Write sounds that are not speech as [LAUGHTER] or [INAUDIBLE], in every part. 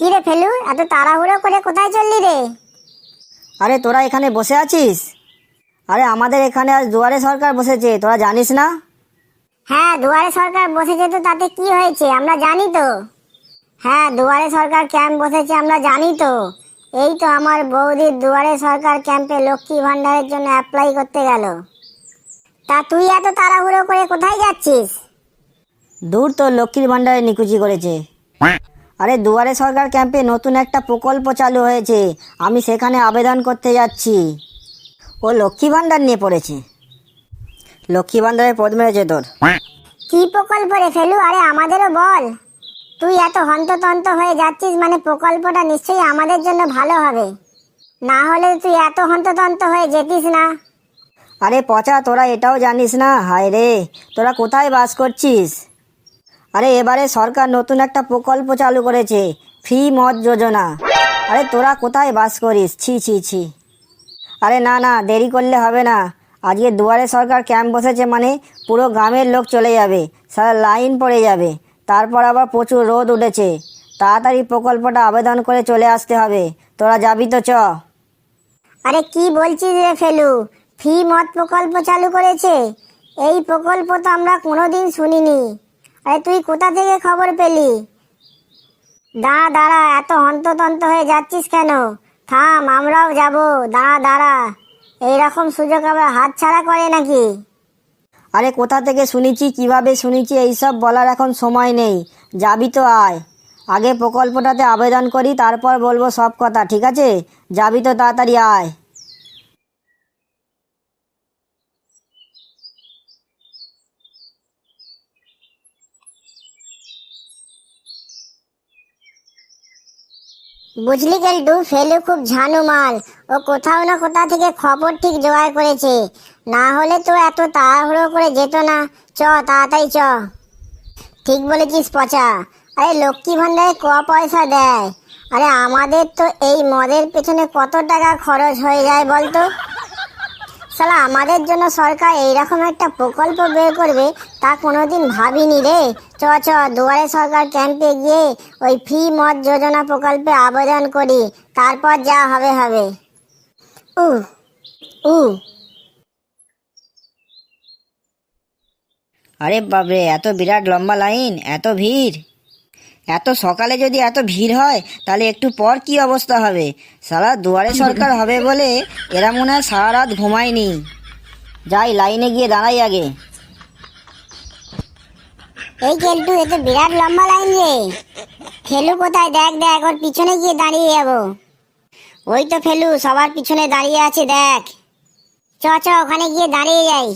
কি রে ফেলু এত তাড়াহুড়ো করে কোথায় চললি রে? আরে তোরা এখানে বসে আছিস? আরে আমাদের এখানে আজ দুয়ারে সরকার বসেছে তোরা জানিস না? হ্যাঁ দুয়ারে সরকার বসেছে তো তাতে কি হয়েছে আমরা জানি তো। হ্যাঁ দুয়ারে সরকার ক্যাম্প বসেছে আমরা জানি তো। এই তো আমার বৌদির দুয়ারে সরকার ক্যাম্পে লক্ষ্মী ভান্ডারের জন্য অ্যাপ্লাই করতে গেল। তা তুই এত তাড়াহুড়ো করে কোথায় যাচ্ছিস? দূর তো লক্ষ্মীর ভাণ্ডারে নিকুচি করেছে। আরে দুয়ারে সরকার ক্যাম্পে নতুন একটা প্রকল্প চালু হয়েছে। আমি সেখানে আবেদন করতে যাচ্ছি। ও লক্ষ্মী ভাণ্ডার নিয়ে পড়েছে। লক্ষ্মী ভাণ্ডারে পদ মেরেছে তোর। কি প্রকল্প রে ফেলু? আরে আমাদেরও বল। তুই এত হন্ততন্ত হয়ে যাচ্ছিস মানে প্রকল্পটা নিশ্চয়ই আমাদের জন্য ভালো হবে। না হলে তুই এত হন্ততন্ত হয়ে যেতিস না। আরে পচা তোরা এটাও জানিস না? হায় রে তোরা কোথায় বাস করছিস? আরে এবারে সরকার নতুন একটা প্রকল্প চালু করেছে ফ্রি মদ যোজনা। আরে তোরা কোথায় বাস করিস? ছি ছি ছি। আরে না না, দেরি করলে হবে না। আজকে দুয়ারে সরকার ক্যাম্প বসেছে মানে পুরো গ্রামের লোক চলে যাবে, সারা লাইন পড়ে যাবে। তারপর আবার প্রচুর রোদ উঠেছে। তাড়াতাড়ি প্রকল্পটা আবেদন করে চলে আসতে হবে। তোরা যাবি তো চ। আরে কি বলছিস রে ফেলু? ফি মত প্রকল্প চালু করেছে? এই প্রকল্প তো আমরা কোনোদিন শুনিনি। আরে তুই কোথা থেকে খবর পেলি? দাঁড়া দাঁড়া, এত হন্ততন্ত হয়ে যাচ্ছিস কেন? থাম, আমরাও যাব। দাঁড়া দাঁড়া। এইরকম সুযোগ আবার হাত ছাড়া করে নাকি? আরে কোথা থেকে শুনেছি, কীভাবে শুনেছি, এইসব বলার এখন সময় নেই। যাবি তো আয়। আগে প্রকল্পটাতে আবেদন করি, তারপর বলব সব কথা, ঠিক আছে? যাবি তো তাড়াতাড়ি আয়। বুঝলি গেলটু ফেলু খুব ঝানু মাল ও কোথাও না কোথা থেকে খবর ঠিক জোগাড় করেছে। না হলে তো এত তাড়াহুড়ো করে যেত না। চ, তাড়াতাড়ি চ। ঠিক বলেছিস পচা। আরে লক্ষ্মী ভান্ডারে ক পয়সা দেয়? আরে আমাদের তো এই মদের পেছনে কত টাকা খরচ হয়ে যায় বলতো? শালা, আমাদের জন্য সরকার এইরকম একটা প্রকল্প বের করবে তা কোনোদিন ভাবিনি রে। চ চ, দুয়ারে সরকার ক্যাম্পে গিয়ে ওই ফ্রি মদ যোজনা প্রকল্পে আবেদন করি। তারপর যা হবে হবে। উ উ। আরে বাবরে এত বিরাট লম্বা লাইন, এত ভিড়। এত সকালে যদি এত ভিড় হয়, তাহলে একটু পর কি অবস্থা হবে? সারা দুয়ারে সরকার হবে বলে এরা মনে হয় সারা রাত ঘুমায়নি। যাই লাইনে গিয়ে দাঁড়াই আগে। এই কেলটু এ তো বিরাট লম্বা লাইন রে। ফেলু কোথায়? দেখ দেখ, ওর পিছনে গিয়ে দাঁড়িয়ে যাব। ওই তো ফেলু, সবার পিছনে দাঁড়িয়ে আছে, দেখ। চ চ, ওখানে গিয়ে দাঁড়িয়ে যাই।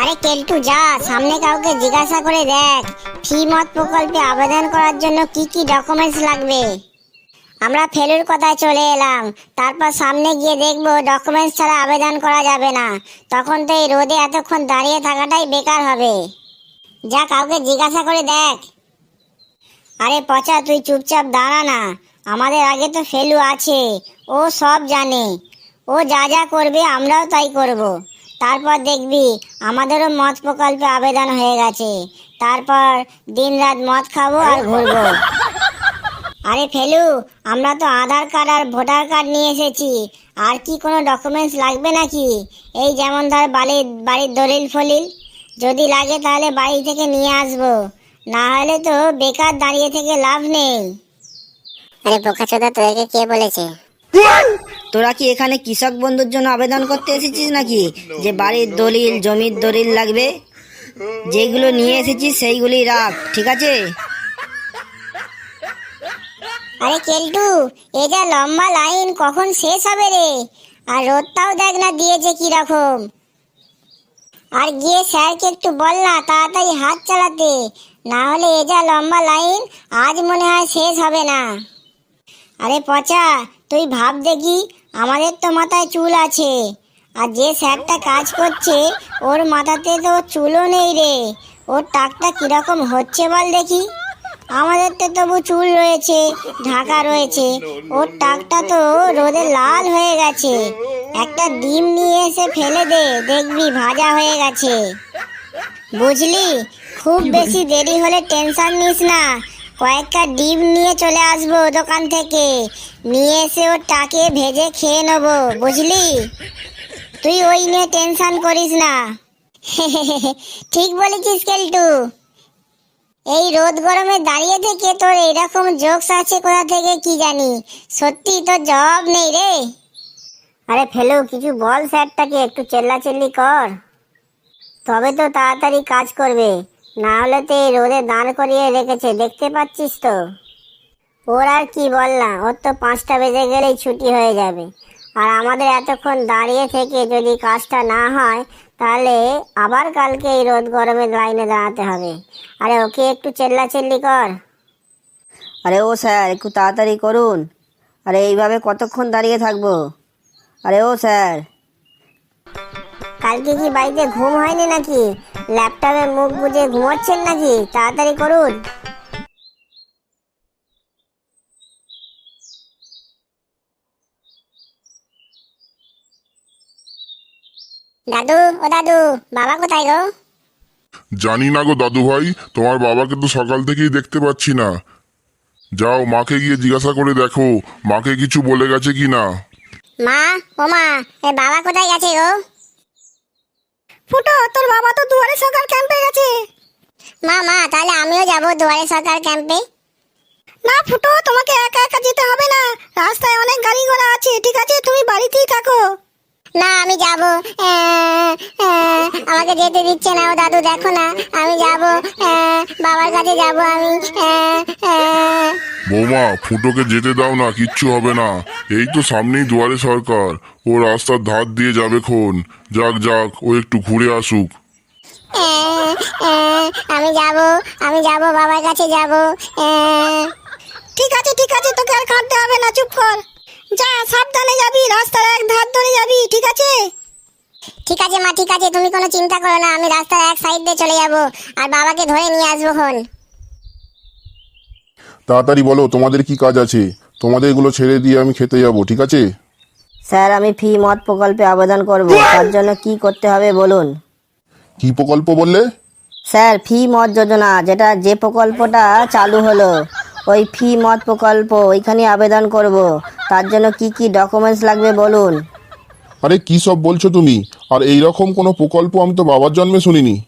আরে কেলটু যা, সামনে কাউকে জিজ্ঞাসা করে দেখ। ফি মত প্রকল্পে আবেদন করার জন্য কি কি ডকুমেন্টস লাগবে? আমরা ফেলুর কথায় চলে এলাম। তারপর সামনে গিয়ে দেখব ডকুমেন্টস ছাড়া আবেদন করা যাবে না। তখন তো এই রোদে এতক্ষণ দাঁড়িয়ে থাকাটাই বেকার হবে। যা কাউকে জিজ্ঞাসা করে দেখ। আরে পচা, তুই চুপচাপ দাঁড়া না। আমাদের আগে তো ফেলু আছে। ও সব জানে। ও যা যা করবে আমরাও তাই করব। তারপর দেখবি আমাদেরও মদ প্রকল্পে আবেদন হয়ে গেছে। তারপর দিন রাত মদ খাব আর ঘুরবো। আরে ফেলু, আমরা তো আধার কার্ড আর ভোটার কার্ড নিয়ে এসেছি। আর কি কোনো ডকুমেন্টস লাগবে নাকি? এই যেমন ধর বাড়ির বাড়ির দলিল ফলিল। যদি লাগে তাহলে বাড়ি থেকে নিয়ে আসব। না হলে তো বেকার দাঁড়িয়ে থেকে লাভ নেই। আরে বোকাচোদা তোদেরকে কে বলেছে? তোরা কি এখানে কৃষক বন্ধুর জন্য আবেদন করতে এসেছিস নাকি? যে বাড়ির দলিল জমির দলিল লাগবে? যেগুলো নিয়ে এসেছিস সেইগুলি রাখ ঠিক আছে? আরে কেলটু এ যা লম্বা লাইন কখন শেষ হবে রে? আর রোদটাও দেখ না দিয়েছে কি রকম আর গিয়ে স্যারকে একটু বল না, তাড়াতাড়ি হাত চালাতে। না হলে এ যা লম্বা লাইন, আজ মনে হয় শেষ হবে না। আরে পচা, তুই ভাব দেখি, আমাদের তো মাথায় চুল আছে। আর যে স্যারটা কাজ করছে, ওর মাথাতে তো চুলও নেই রে। ওর টাকটা কীরকম হচ্ছে বল দেখি। আমাদের তো তবু চুল রয়েছে ঢাকা রয়েছে। ওর টাকটা তো রোদে লাল হয়ে গেছে। একটা ডিম নিয়ে এসে ফেলে দে দেখবি ভাজা হয়ে গেছে। বুঝলি? খুব বেশি দেরি হলে টেনশন নিস না। কয়েকটা ডিম নিয়ে চলে আসব দোকান থেকে। নিয়ে এসে ওর টাকে ভেজে খেয়ে নেব বুঝলি? তুই ওই নিয়ে টেনশন করিস না। [LAUGHS] ঠিক বলেছিস কেলটু। এই রোদ গরমে দাঁড়িয়ে থেকে তোর এরকম জোকস আছে কোথা থেকে কি জানি? সত্যি তোর জবাব নেই রে। আরে ফেলো, কিছু বল স্যারটাকে, একটু চেল্লাচেল্লি কর। তবে তো তাড়াতাড়ি কাজ করবে। না হলে তো এই রোদে দাঁড় করিয়ে রেখেছে, দেখতে পাচ্ছিস তো? ওর আর কি বললাম, ওর তো পাঁচটা বেজে গেলেই ছুটি হয়ে যাবে। আর আমাদের এতক্ষণ দাঁড়িয়ে থেকে যদি কাজটা না হয় তাহলে আবার কালকে এই রোদ গরমে লাইনে দাঁড়াতে হবে। আরে ওকে একটু চেল্লা চেল্লাচেল্লি কর। আরে ও স্যার একটু তাড়াতাড়ি করুন। আরে এইভাবে কতক্ষণ দাঁড়িয়ে থাকব? আরে ও স্যার। কালকে কি বাড়িতে ঘুম হয়নি নাকি? ল্যাপটপে মুখ বুজে ঘুমোচ্ছেন নাকি? তাড়াতাড়ি করুন। দাদু ও দাদু বাবা কোথায় গো? জানি না গো দাদু ভাই তোমার বাবাকে তো সকাল থেকেই দেখতে পাচ্ছি না। যাও মাকে গিয়ে জিজ্ঞাসা করে দেখো মাকে কিছু বলে গেছে কি না। মা ও মা এ বাবা কোথায় গেছে গো? ফুটো তোর বাবা তো দুয়ারে সরকার ক্যাম্পে গেছে। মা মা তাহলে আমিও যাব দুয়ারে সরকার ক্যাম্পে না ফুটো তোমাকে একা একা যেতে হবে না। রাস্তায় অনেক গাড়ি ঘোড়া আছে ঠিক আছে? তুমি বাড়িতেই থাকো। না আমি যাব। আমাকে যেতে দিচ্ছে না ও দাদু দেখো না আমি যাব। বাবার কাছে যাব আমি। বৌমা ফুটোকে যেতে দাও না কিচ্ছু হবে না। এই তো সামনেই দুয়ারে সরকার। ও রাস্তার ধার দিয়ে যাবে খন। যাক যাক ও একটু ঘুরে আসুক। আমি যাব আমি যাব বাবার কাছে যাব। ঠিক আছে ঠিক আছে তোকে আর কাঁদতে হবে না চুপ কর। যা সাবধানে যাবি রাস্তার এক ধার ধরে যাবি ঠিক আছে? ঠিক আছে মা ঠিক আছে তুমি কোনো চিন্তা করো না আমি রাস্তার এক সাইড দিয়ে চলে যাব আর বাবাকে ধরে নিয়ে আসব খন তাড়াতাড়ি বলো তোমাদের কি কাজ আছে? তোমাদের এগুলো ছেড়ে দিয়ে আমি খেতে যাব ঠিক আছে? স্যার আমি ফি মত প্রকল্পে আবেদন করব তার জন্য কি করতে হবে বলুন? কি প্রকল্প বললে? স্যার ফি মত যোজনা যেটা যে প্রকল্পটা চালু হলো। ওই ফি মত প্রকল্প ওইখানে আবেদন করব। তার জন্য কি কি ডকুমেন্টস লাগবে বলুন? আরে কি সব বলছো তুমি? আর এই রকম কোনো প্রকল্প আমি তো বাবার জন্মে শুনিনি।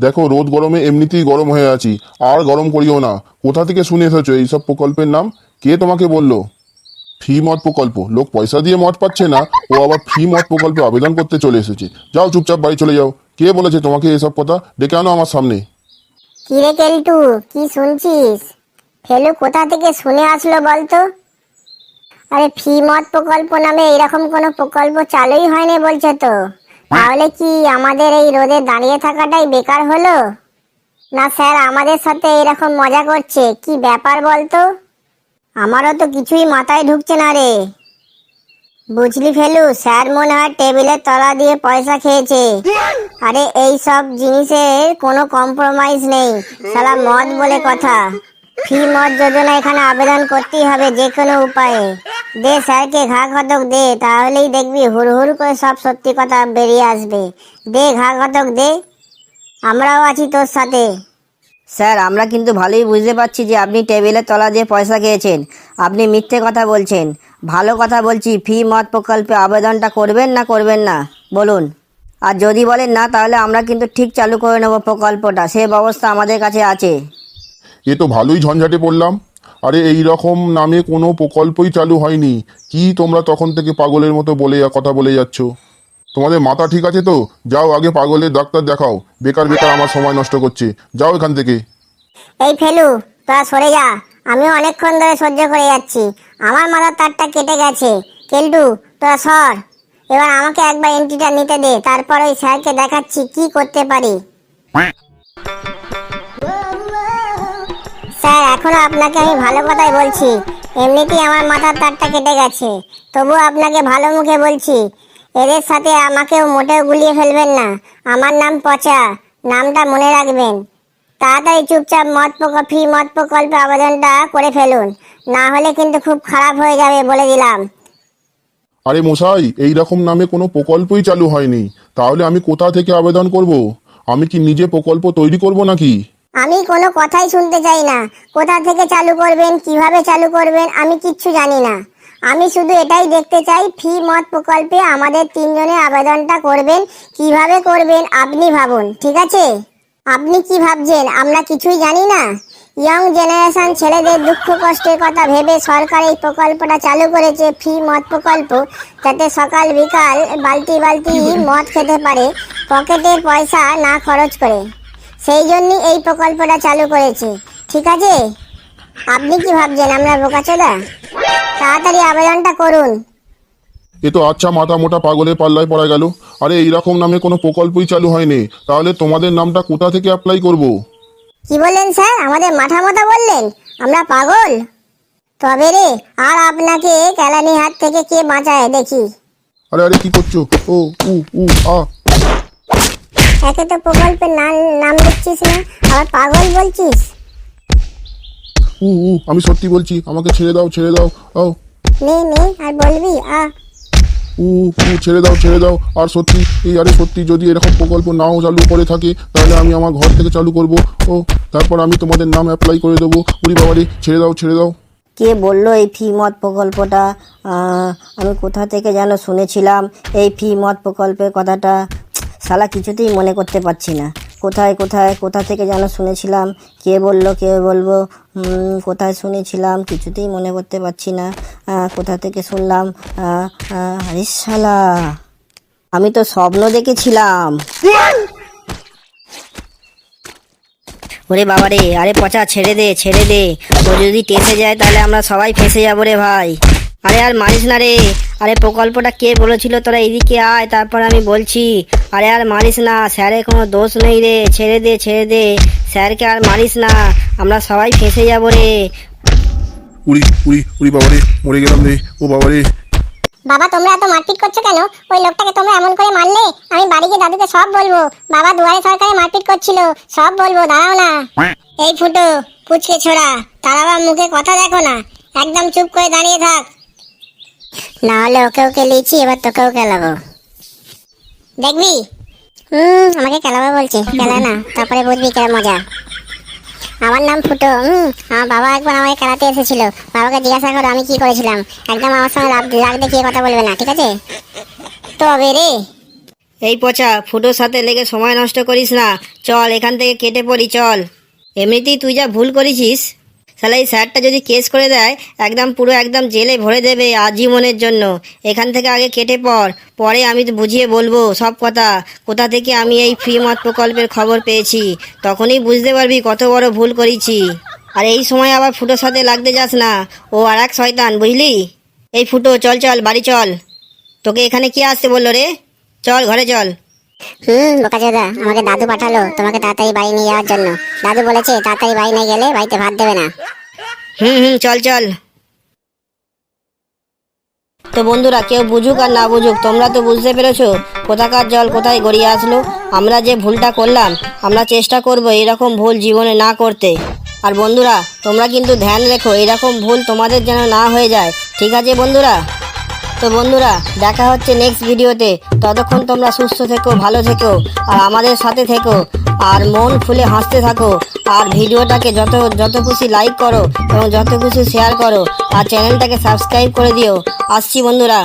দেখো রোদ গরমে এমনিতেই গরম হয়ে আছি। আর গরম করিও না। কোথা থেকে শুনে এসেছ এইসব প্রকল্পের নাম? কে তোমাকে বলল? ফি মত প্রকল্প। লোক পয়সা দিয়ে মত পাচ্ছে না। ও আবার ফি মত প্রকল্পে আবেদন করতে চলে এসেছে। যাও চুপচাপ বাড়ি চলে যাও। কে বলেছে তোমাকে এসব কথা? ডেকে আনো আমার সামনে। কি রে কেলটু কি শুনছিস? ফেলু কোথা থেকে শুনে আসলো বলতো? আরে ফি মত প্রকল্প নামে এরকম কোনো প্রকল্প চালুই হয়নি বলছে তো। তাহলে কি আমাদের এই রোদে দাঁড়িয়ে থাকাটাই বেকার হলো? না স্যার, আমাদের সাথে এরকম মজা করছে, কি ব্যাপার বলতো? আমারও তো কিছুই মাথায় ঢুকছে না রে। বুঝলি ফেলু, স্যার মনে হয় টেবিলের তলা দিয়ে পয়সা খেয়েছে। আরে এই সব জিনিসের কোনো কম্প্রোমাইজ নেই সালা মদ বলে কথা। ফি মত যোজনা এখানে আবেদন করতেই হবে, যে কোনো উপায়ে। দে স্যারকে ঘা কতক দে, তাহলেই দেখবি হুড় করে সব সত্যি কথা বেরিয়ে আসবে। দে ঘা কতক দে, আমরাও আছি তোর সাথে। স্যার, আমরা কিন্তু ভালোই বুঝতে পারছি যে আপনি টেবিলের তলা দিয়ে পয়সা খেয়েছেন। আপনি মিথ্যে কথা বলছেন। ভালো কথা বলছি ফি মত প্রকল্পে আবেদনটা করবেন না করবেন না? বলুন। আর যদি বলেন না, তাহলে আমরা কিন্তু ঠিক চালু করে নেব প্রকল্পটা। সে ব্যবস্থা আমাদের কাছে আছে। এ তো ভালোই ঝঞ্ঝাটে পড়লাম। আরে এই রকম নামে কোনো প্রকল্পই চালু হয়নি। কি তোমরা তখন থেকে পাগলের মতো বলে কথা বলে যাচ্ছ? তোমাদের মাথা ঠিক আছে তো? যাও আগে পাগলের ডাক্তার দেখাও। বেকার বেকার আমার সময় নষ্ট করছে। যাও এখান থেকে। এই ফেলু, তোরা সরে যা। আমিও অনেকক্ষণ ধরে সহ্য করে যাচ্ছি। আমার মাথার তারটা কেটে গেছে। কেলটু, তোরা সর। এবার আমাকে একবার এন্ট্রিটা নিতে দে। তারপর ওই স্যারকে দেখাচ্ছি কি করতে পারি। স্যার এখনও আপনাকে আমি ভালো কথাই বলছি। এমনিতেই আমার মাথার তারটা কেটে গেছে। তবুও আপনাকে ভালো মুখে বলছি, এদের সাথে আমাকেও মোটেও গুলিয়ে ফেলবেন না। আমার নাম পচা, নামটা মনে রাখবেন। তাড়াতাড়ি চুপচাপ প্রকল্প ফ্রি মদ প্রকল্পে আবেদনটা করে ফেলুন। না হলে কিন্তু খুব খারাপ হয়ে যাবে বলে দিলাম। আরে মশাই, এই রকম নামে কোনো প্রকল্পই চালু হয়নি। তাহলে আমি কোথা থেকে আবেদন করব? আমি কি নিজে প্রকল্প তৈরি করব নাকি? আমি কোনো কথাই শুনতে চাই না। কোথা থেকে চালু করবেন কীভাবে চালু করবেন আমি কিচ্ছু জানি না। আমি শুধু এটাই দেখতে চাই ফি মত প্রকল্পে আমাদের তিনজনে আবেদনটা করবেন কীভাবে করবেন আপনি ভাবুন ঠিক আছে? আপনি কি ভাবছেন? আমরা কিছুই জানি না। ইয়ং জেনারেশন ছেলেদের দুঃখ কষ্টের কথা ভেবে সরকার এই প্রকল্পটা চালু করেছে ফ্রি মদ প্রকল্প যাতে সকাল বিকাল বালতি বালতি মদ খেতে পারে পকেটের পয়সা না খরচ করে। সেই জন্যই এই প্রকল্পটা চালু করেছে। ঠিক আছে? আপনি কি ভাবছেন আমরা বোকাচোদা? তাড়াতাড়ি আবেদনটা করুন। এ তো আচ্ছা মাথা মোটা পাগলের পাল্লায় পড়া গেল। আরে এইরকম নামে কোনো প্রকল্পই চালু হয়নি। তাহলে তোমাদের নামটা কোথা থেকে অ্যাপ্লাই করব। কি বললেন স্যার? আমাদের মাথা মতো বললেন? আমরা পাগল? তবে রে আর আপনাকে কেলানি হাত থেকে কে বাঁচায় দেখি? আরে আরে কি করছ? ও উ উ আ একে তো প্রকল্পের নাম নাম লিখছিস না আবার পাগল বলছিস? উ উ আমি সত্যি বলছি আমাকে ছেড়ে দাও ছেড়ে দাও ও নে নে আর বলবি আ। উ উ ছেড়ে দাও ছেড়ে দাও আর সত্যি এই আরে সত্যি যদি এরকম প্রকল্প নাও চালু করে থাকে তাহলে আমি আমার ঘর থেকে চালু করব ও। তারপর আমি তোমাদের নাম অ্যাপ্লাই করে দেবো। উড়ি বাবারে ছেড়ে দাও ছেড়ে দাও। কে বলল এই ফি মত প্রকল্পটা? আহ, আমি কোথা থেকে যেন শুনেছিলাম এই ফি মত প্রকল্পের কথাটা। শালা কিছুতেই মনে করতে পারছি না। কোথায় কোথায়, কোথা থেকে যেন শুনেছিলাম, কে বলল, কে বলব কোথায় শুনেছিলাম, কিছুতেই মনে করতে পারছি না। কোথা থেকে শুনলাম? আরে শালা, আমি তো স্বপ্ন দেখেছিলাম। ওরে বাবা রে আরে পচা, ছেড়ে দে ছেড়ে দে। ও যদি টেসে যায় তাহলে আমরা সবাই ফেসে যাব রে ভাই। আরে আর মারিস না রে। আরে প্রকল্পটা কে বলেছিল তোরা এদিকে আয় তারপর আমি বলছি আরে আর মারিস না স্যারের কোনো দোষ নেই রে ছেড়ে দে ছেড়ে দে। স্যারকে আর মারিস না আমরা সবাই ফেসে যাব রে। উড়ি উড়ি উড়ি বাবারে মরে গেলাম রে ও বাবারে। বাবা তোমরা এত মারপিট করছ কেন? ওই লোকটাকে তোমরা এমন করে মারলে? আমি বাড়ি গিয়ে দাদুকে সব বলব। বাবা দুয়ারে সরকারে মারপিট করছিল। সব বলব দাঁড়াও না। এই ফুটো পুচকে ছোড়া তারাবা মুখে কথা দেখো না। একদম চুপ করে দাঁড়িয়ে থাক। না হলে ওকে ওকে লিচি এবার তোকেও খেলাবো। দেখবি? হুম, আমাকে খেলাবো বলছে, খেলা না, তারপরে বুঝবি কেমন মজা। আমার নাম ফুটো, হুম, আমার বাবা একবার আমাকে খেলাতে এসেছিল। বাবাকে জিজ্ঞাসা করো, আমি কি করেছিলাম? একদম আমার সঙ্গে রাগ রাগ দেখিয়ে কথা বলবে না, ঠিক আছে? তবে রে। এই পচা, ফুটোর সাথে লেগে সময় নষ্ট করিস না। চল, এখান থেকে কেটে পড়ি, চল। এমনিতেই তুই যা ভুল করেছিস তাহলে এই স্যারটা যদি কেস করে দেয়, একদম পুরো একদম জেলে ভরে দেবে আজীবনের জন্য। এখান থেকে আগে কেটে পড়, পরে আমি তো বুঝিয়ে বলব সব কথা। কোথা থেকে আমি এই ফ্রি মত প্রকল্পের খবর পেয়েছি? তখনই বুঝতে পারবি কত বড় ভুল করেছি। আর এই সময় আবার ফুটোর সাথে লাগতে যাস না। ও আর এক শয়তান, বুঝলি? এই ফুটো, চল চল, বাড়ি চল। তোকে এখানে কি আসতে বলল রে? চল, ঘরে চল। হুম বোকাচোদা আমাকে দাদু পাঠালো, তোমাকে তাড়াতাড়ি বাড়ি নিয়ে যাওয়ার জন্য। দাদু বলেছে, তাড়াতাড়ি বাড়ি নিয়ে গেলে বাড়িতে ভাত দেবে না। হুম হুম, চল চল। তো বন্ধুরা, কেউ বুঝুক আর না বুঝুক, তোমরা তো বুঝতে পেরেছ কোথাকার জল, কোথায় গড়িয়ে আসলো। আমরা যে ভুলটা করলাম, আমরা চেষ্টা করব এরকম ভুল জীবনে না করতে। আর বন্ধুরা, তোমরা কিন্তু ধ্যান রেখো, এরকম ভুল তোমাদের যেন না হয়ে যায়। ঠিক আছে বন্ধুরা? তো বন্ধুরা, দেখা হচ্ছে নেক্সট ভিডিওতে। ততক্ষণ তোমরা সুস্থ থেকো, ভালো থেকো, আর আমাদের সাথে থেকো, আর মন খুলে হাসতে থাকো, আর ভিডিওটাকে যত যত খুশি লাইক করো, এবং যত খুশি শেয়ার করো, আর চ্যানেলটাকে সাবস্ক্রাইব করে দিও। আসছি বন্ধুরা।